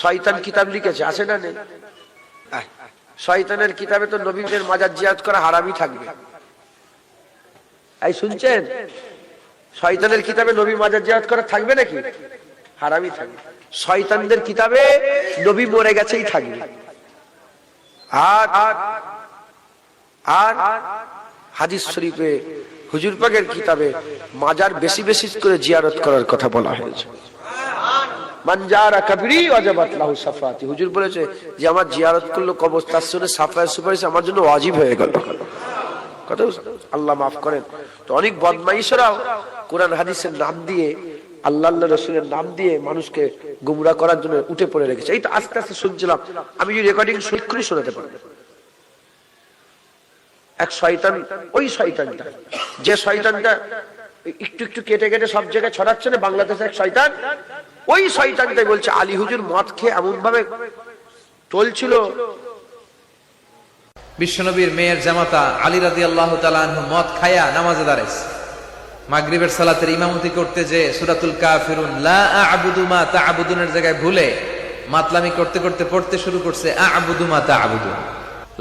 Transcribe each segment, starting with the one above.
শয়তান কিতাব লিখেছে, আছে না নেই? শয়তানের কিতাবে তো নবীদের মাজার জিয়াদ করা হারামই থাকবে। এই শুনছেন? শয়তানের কিতাবে নবী মাজার জিয়াদ করা থাকবে নাকি? হারামই থাকবে। শয়তানদের কিতাবে নবী মরে গেছেই থাকবে। আর আর হাদিস শরীফে হুজুর পাকের কিতাবে মাজার বেশি বেশি করে জিয়ারত করার কথা বলা হয়েছে। মানজারা কাবরি ওয়াজাবাত লাহু সাফাতি। হুজুর বলেছে যে আমার জিয়ারত করল কবর, তার সঙ্গে সাফায় সুপারিশ আমার জন্য ওয়াজিব হয়ে গেল। কথা আল্লাহ মাফ করেন। তো অনেক বদমাইশরাও কোরআন হাদিসের নাম দিয়ে, আল্লাহ আল্লাহ রসুলের নাম দিয়ে মানুষকে গুমরা করার জন্য উঠে পড়ে রেখেছে। এই তো আস্তে আস্তে শুনছিলাম। আমি যদি রেকর্ডিং সৈক্রি শোনাতে পারব। এক শয়তান, ওই শয়তানটা, যে শয়তানটা একটু একটু কেটে কেটে সব জায়গায় ছড়াচ্ছে না বাংলাদেশে এক শয়তান ওই শয়তানটাই বলছে, আলী হুজুর মদ খেয়ে এমন ভাবে চলছিল। বিশ্বনবীর মেয়ের জামাতা আলী রাদি আল্লাহ মদ খায়া নামাজে দাঁড়াইছে। মাগরিবের সালাতের ইমামতি করতে যে সুরাতুল কাফিরুন, লা আবুদু মা তাআবুদুনের জায়গায় ভুলে মাতলামি করতে করতে পড়তে শুরু করছে, আবুদু মা তাআবুদুন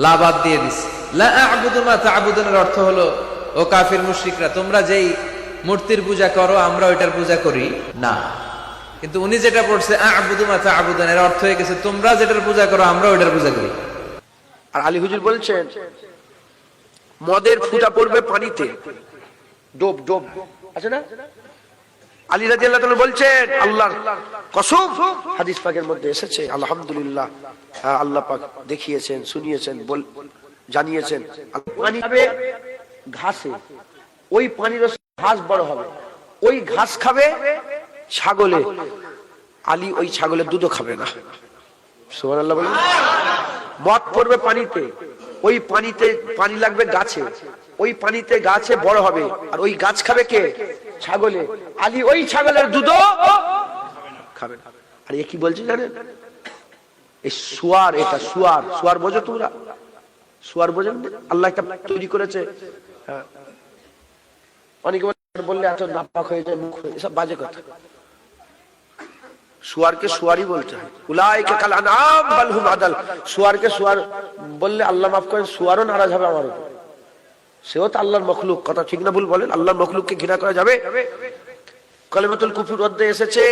লা বাদ দিয়ে দিছে। লা আবুদু মা তাআবুদুনের অর্থ হলো, ও কাফির মুশরিকরা, তোমরা যেই মূর্তির পূজা করো, আমরা ওইটার পূজা করি না। কিন্তু উনি যেটা পড়ছে, আবুদু মা তাআবুদুন এর অর্থ হয়ে গেছে, তোমরা যেটার পূজা করো আমরা ওইটার পূজা করি। আর আলী হুজুর বলছেন, মদের ফুটা পড়বে পানিতে। ডোব ডোব। আছে না? আলী রাজি আল্লাহ বলছেন কসম, হাদিস পাকের মধ্যে এসেছে, আলহামদুলিল্লাহ আল্লাহ পাক দেখিয়েছেন, শুনিয়েছেন জানিয়েছেন। পানি খাবে ঘাসে, ওই পানির ঘাস বড় হবে। ওই ঘাস খাবে ছাগলে, আলী ওই ছাগলের দুধও খাবে না। সোহান আল্লাহ বলেন। মদ পড়বে পানিতে, ওই পানিতে পানি লাগবে গাছে। ওই পানিতে গাছে বড় হবে। আর ওই গাছ খাবে কে? ছাগলে। আলী ওই ছাগলের দুধও খাবে। আর এ কি বলছে জানেন? এই সুয়ার, এটা সুয়ার। সুয়ার বোঝো তোমরা? সুয়ার বোঝেন? আল্লাহ একটা তৈরি করেছে। হ্যাঁ। অনেকে বলে- বললে এত নাপাক হয়ে যায়, মুখ হয়ে এসব বাজে কথা। সুয়ারকে সুয়ারই বলতে হয়। উলাইকে কাল আনাম বাল হুম আদাল। সুয়ারকে সুয়ার বললে আল্লাহ মাফ করেন, সুয়ারও নারাজ হবে আমার উপর। সেও তো আল্লাহর মখলুক, কথা ঠিক না ভুল বলেন, আল্লাহর মখলুককে ঘৃণা করা যাবে। কলেমাতুল কুফুর অধ্যায়ে এসেছে,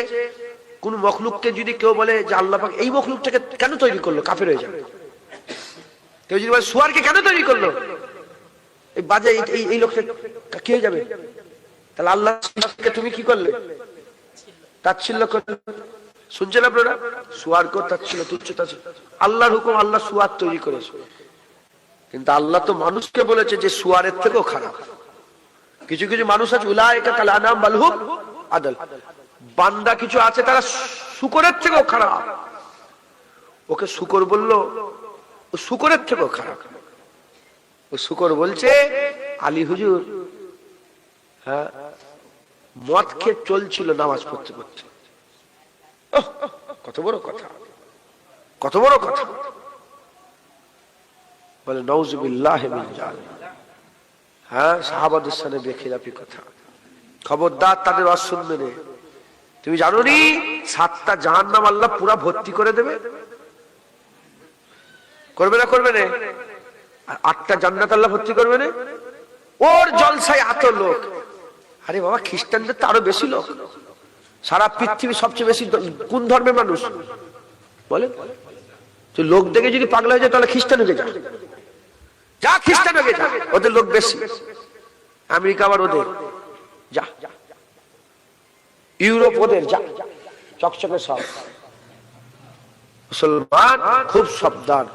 কোন মখলুককে যদি কেউ বলে যে আল্লাহ পাক এই মখলুকটাকে কেন তৈরি করল, কাফের হয়ে যাবে কেউ যদি বলে সুয়ারকে কেন তৈরি করল, এই বাজে এই- এই লোকটা কি হয়ে যাবে? তাহলে আল্লাহ তুমি কি করলে? তাচ্ছিল্য করলে। শুনছেন আপনারা? সুয়ার কর তাচ্ছিল্য তুচ্ছ তাচ্ছিল্য আল্লাহর হুকুম, আল্লাহ সুয়ার তৈরি করেছে। কিন্তু আল্লাহ তো মানুষকে বলেছে যে সুয়ারের থেকেও খারাপ। কিছু কিছু মানুষ আছে উলায়কা কাল আনাম বালহুম আদল। বান্দা কিছু আছে, তারা শুকরের থেকেও খারাপ। ওকে শুকর বলল, ও শুকরের থেকেও খারাপ। ও শুকর বলছে, আলী হুজুর হ্যাঁ মদ খেয়ে চলছিল নামাজ পড়তে পড়তে। কত বড় কথা। কত বড় কথা। বলে নৌজুবিল্লাহ হ্যাঁ সাহাবাদের সাথে বেখিলাপি কথা। খবরদার তাদের ওয়াজ শুনবে নে তুমি জানো নি সাতটা জাহান নাম আল্লাহ পুরা ভর্তি করে দেবে? করবে না করবে না। আটটা জান্নাত আল্লাহ ভর্তি করবে না? ওর জলসায় এত লোক। আরে বাবা, খ্রিস্টানদের তো আরও বেশি লোক। সারা পৃথিবী সবচেয়ে বেশি কোন ধর্মের মানুষ? বলে লোক দেখে যদি পাগলা হয়ে যায়, তাহলে খ্রিস্টান হয়ে যা যা খ্রিস্টান হয়ে যা ওদের লোক বেশি। আমেরিকা আবার ওদের। যা। ইউরোপ ওদের, যা। চকচকে সব। মুসলমান খুব সাবধান।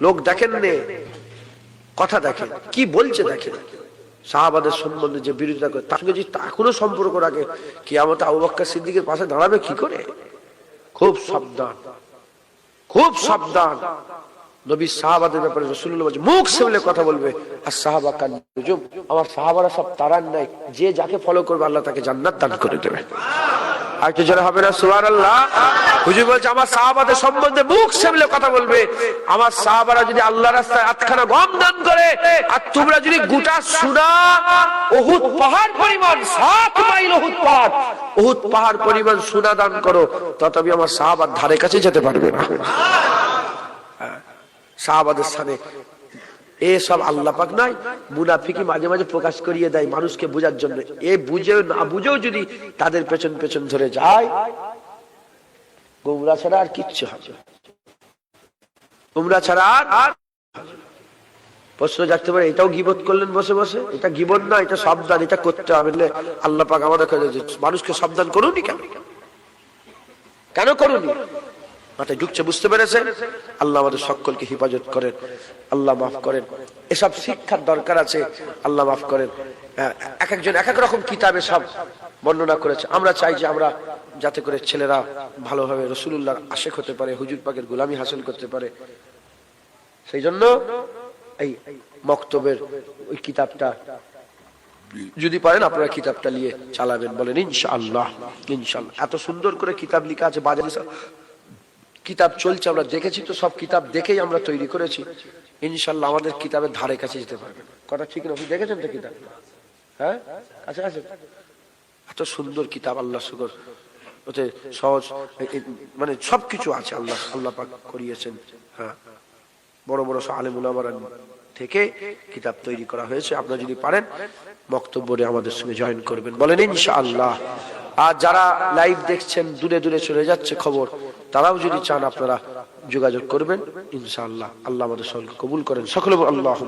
লোক দেখেন নে কথা দেখেন। কি বলছে দেখেন। সাহাবাদের সম্বন্ধে যে বিরোধিতা করে, তার সঙ্গে যদি এখনও সম্পর্ক রাখে কি আমাদের আবু সিদ্দিকের পাশে দাঁড়াবে কি করে? খুব সাবধান। খুব সাবধান। নবী সাহাবাদের ব্যাপারে বলছে, মুখ সেবলে কথা বলবে, আর সাহাবা কান আমার সাহাবারা সব তারান নাই যে যাকে ফলো করবে, আল্লাহ তাকে জান্নাত দান করে দেবে। আর একটু জোরে হবে না? সুবার আল্লাহ হুজুর বলছে, আমার সাহাবাদের সম্বন্ধে মুখ সেবলে কথা বলবে। আমার সাহাবারা যদি আল্লাহ রাস্তায় আটখানা গম দান করে, আর তোমরা যদি গোটা সুনা ওহুদ পাহাড় পরিমাণ, সাত মাইল ওহুদ পাহাড় ওহুদ পাহাড় পরিমাণ সুনা দান করো, তথাপি আমার সাহাবার ধারে কাছে যেতে পারবে না। সাহাবাদের স্থানে এসব আল্লাহ পাক নয় মাঝে মাঝে প্রকাশ করিয়ে দেয় মানুষকে বোঝার জন্য। এ বুঝেও না, বুঝেও যদি তাদের পেছন পেছন ধরে যায়, গোমরা ছাড়া আর কিচ্ছু হবে গোমরা ছাড়া আর প্রশ্ন জাগতে পারে, এটাও গিবত করলেন বসে বসে? এটা গিবত না, এটা সাবধান, এটা করতে হবে। আল্লাহ পাক আমাদের মানুষকে সাবধান করুনি কেন? কেন করুনি মাথায় ঢুকছে, বুঝতে পেরেছেন? আল্লাহ আমাদের সকলকে হেফাজত করেন, আল্লাহ মাফ করেন। এসব শিক্ষার দরকার আছে, আল্লাহ মাফ করেন। এক একজন, এক এক রকম কিতাবে সব বর্ণনা করেছে। আমরা চাই যে আমরা যাতে করে ছেলেরা ভালোভাবে রসুল্লাহর আশেক হতে পারে, হুজুর পাকের গোলামি হাসিল করতে পারে। সেই জন্য এই মক্তবের ওই কিতাবটা, যদি পারেন আপনারা কিতাবটা নিয়ে চালাবেন বলেন, ইনশাআল্লাহ ইনশাআল্লাহ। এত সুন্দর করে কিতাব লেখা আছে, বাজারে কিতাব চলছে, আমরা দেখেছি তো, সব কিতাব দেখেই আমরা তৈরি করেছি। ইনশাল্লাহ আমাদের কিতাবের ধারে কাছে যেতে পারবেন কথা ঠিক না দেখেছেন তো কিতাব? হ্যাঁ? আচ্ছা আছে? এত সুন্দর কিতাব, আল্লাহ শুকর। ওতে সহজ মানে সবকিছু আছে, আল্লাহ আল্লাহ পাক করিয়েছেন। হ্যাঁ। বড় বড় আলেমুল থেকে কিতাব তৈরি করা হয়েছে। আপনারা যদি পারেন বক্তব্যে আমাদের সঙ্গে জয়েন করবেন। বলেন ইনশাআল্লাহ। আর যারা লাইভ দেখছেন, দূরে দূরে চলে যাচ্ছে খবর, তারাও যদি চান আপনারা যোগাযোগ করবেন, ইনশাআল্লাহ, আল্লাহ আমাদের সকলকে কবুল করেন। সকলে আল্লাহ